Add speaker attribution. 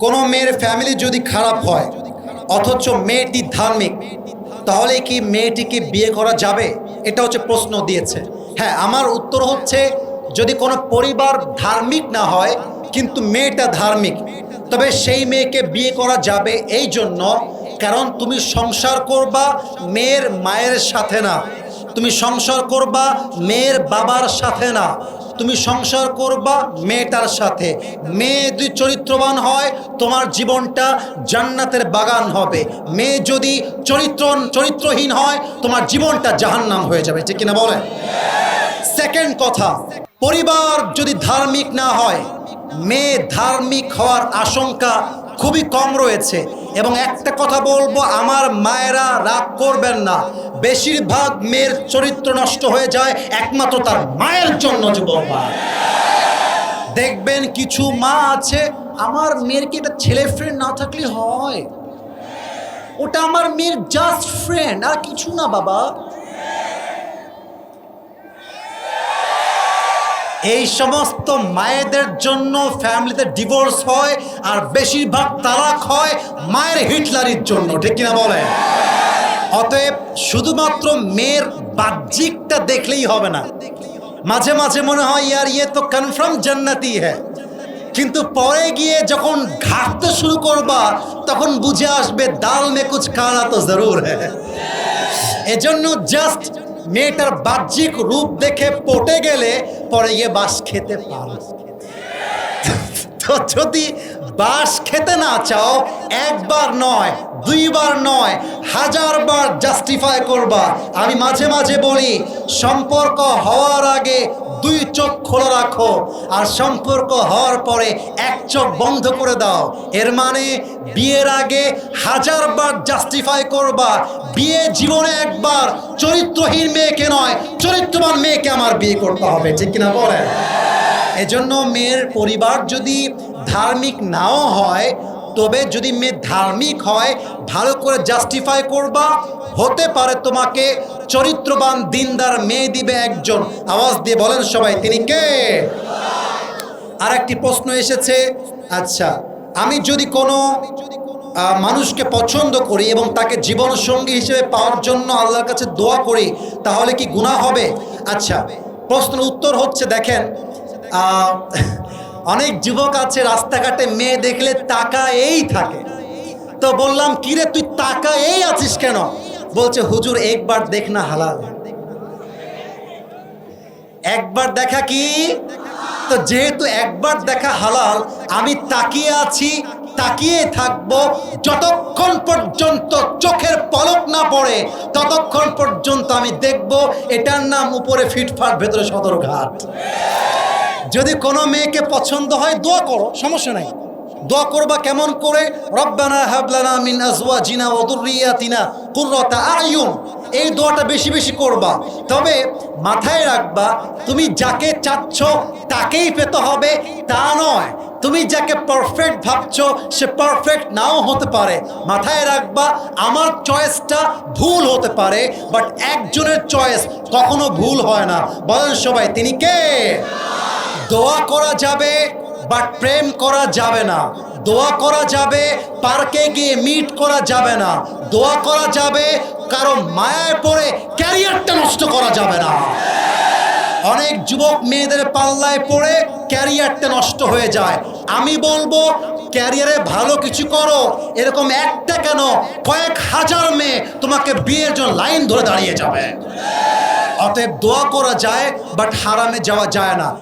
Speaker 1: কোনো মেয়ের ফ্যামিলি যদি খারাপ হয়, অথচ মেয়েটি ধার্মিক, তাহলে কি মেয়েটিকে বিয়ে করা যাবে? এটা হচ্ছে প্রশ্ন দিয়েছে। হ্যাঁ আমার উত্তর হচ্ছে যদি কোনো পরিবার ধার্মিক না হয়, কিন্তু মেয়েটা ধার্মিক, তবে সেই মেয়েকে বিয়ে করা যাবে এই জন্য, কারণ তুমি সংসার করবা মেয়ের মায়ের সাথে না। তুমি সংসার করবা মেয়ের বাবার সাথে না। তুমি সংসার করবা মেয়েটার সাথে। মেয়ে যদি চরিত্রবান হয়, তোমার জীবনটা জান্নাতের বাগান হবে। মেয়ে যদি চরিত্র, চরিত্রহীন হয়, তোমার জীবনটা জাহান্নাম হয়ে যাবে। ঠিক কিনা বলেন? সেকেন্ড কথা, পরিবার যদি ধার্মিক না হয়, মেয়ে ধার্মিক হওয়ার আশঙ্কা খুবই কম রয়েছে। এবং একটা কথা বলব, আমার মায়েরা রাগ করবেন না। বেশিরভাগ মেয়ের চরিত্র নষ্ট হয়ে যায় একমাত্র তার মায়ের জন্য, যুবক দেখবেন কিছু মা আছে, আমার মেয়ের কি এটা ছেলে ফ্রেন্ড না থাকলে হয়? ওটা আমার মেয়ের জাস্ট ফ্রেন্ড আর কিছু না বাবা। এই সমস্ত মায়েদের জন্য ফ্যামিলিতে ডিভোর্স হয় আর বেশিরভাগ তালাক হয় মায়ের হিটলারির জন্য, ঠিক কিনা বলে অতএব শুধুমাত্র মেয়ের বাহ্যিকটা দেখলেই হবে না। মাঝে মাঝে মনে হয়, ইয়ার ইয়ে তো কনফার্ম জান্নাতি হ্যাঁ কিন্তু পরে গিয়ে যখন ঘাটতে শুরু করবা, তখন বুঝে আসবে দাল মে কুছ খানা তো জরুর হ্যাঁ এজন্য জাস্ট মেয়েটার বাহ্যিক রূপ দেখে পটে গেলে পরে গিয়ে বাস খেতে পারো। তো যদি বাস খেতে না চাও, একবার নয়, দুইবার নয়, হাজারবার জাস্টিফাই করবা। আমি মাঝে মাঝে বলি, সম্পর্ক হওয়ার আগে দুই চোখ খোলা রাখো আর সম্পর্ক হওয়ার পরে এক চোখ বন্ধ করে দাও। এর মানে বিয়ের আগে হাজারবার জাস্টিফাই করবা, বিয়ে জীবনে একবার চরিত্রহীন মেয়েকে নয়, চরিত্রবান মেয়েকে আমার বিয়ে করতে হবে, ঠিক কিনা বলেন? এজন্য মেয়ের পরিবার যদি ধার্মিক নাও হয়, তবে যদি মেয়ে ধার্মিক হয়, ভালো করে জাস্টিফাই করবা, হতে পারে তোমাকে চরিত্রবান দিনদার মেয়ে দিবে একজন। আওয়াজ দিয়ে বলেন সবাই, তিনি কে? আর একটি প্রশ্ন এসেছে আচ্ছা আমি যদি কোনো মানুষকে পছন্দ করি এবং তাকে জীবন সঙ্গী হিসেবে পাওয়ার জন্য আল্লাহর কাছে দোয়া করি, তাহলে কি গুনাহ হবে? আচ্ছা প্রশ্নের উত্তর হচ্ছে, দেখেন অনেক যুবক আছে রাস্তাঘাটে মেয়ে দেখলে টাকা এই থাকে। তো বললাম, কিরে, তুই টাকা এই আছিস কেন? বলছে, হুজুর, একবার দেখ না হালাল। একবার দেখা কি? তো যেহেতু একবার দেখা হালাল, আমি তাকিয়ে আছি, তাকিয়ে থাকব যতক্ষণ পর্যন্ত চোখের পলক না পড়ে, ততক্ষণ পর্যন্ত আমি দেখব এটার নাম উপরে ফিটফাট, ভেতরে সদরঘাট যদি কোনো মেয়েকে পছন্দ হয়, দোয়া করো, সমস্যা নাই। দোয়া করবা কেমন করে? রব্বানা হাবলানা মিন আজওয়াজিনা ওয়া যুররিয়াতিনা কুররাতা আয়ুন। এই দোয়াটা বেশি বেশি করবা। তবে মাথায় রাখবা, তুমি যাকে চাচ্ছ তাকেই পেতে হবে, তা নয়। তুমি যাকে পারফেক্ট ভাবছ, সে পারফেক্ট নাও হতে পারে। মাথায় রাখবা, আমার চয়েসটা ভুল হতে পারে বাট একজনের চয়েস কখনো ভুল হয় না। বলেন সবাই, তিনি কে? দোয়া করা যাবে বাট প্রেম করা যাবে না। দোয়া করা যাবে, পার্কে গিয়ে মিট করা যাবে না। দোয়া করা যাবে, কারও মায়ায় পড়ে ক্যারিয়ারটা নষ্ট করা যাবে না। অনেক যুবক মেয়েদের পাল্লায় পড়ে ক্যারিয়ারটা নষ্ট হয়ে যায়। আমি বলব, ক্যারিয়ারে ভালো কিছু করো, এরকম একটা কেন? কয়েক হাজার মেয়ে তোমাকে বিয়ের জন্য লাইন ধরে দাঁড়িয়ে যাবে। অতএব দোয়া করা যায় বাট হারামে যাওয়া যায় না।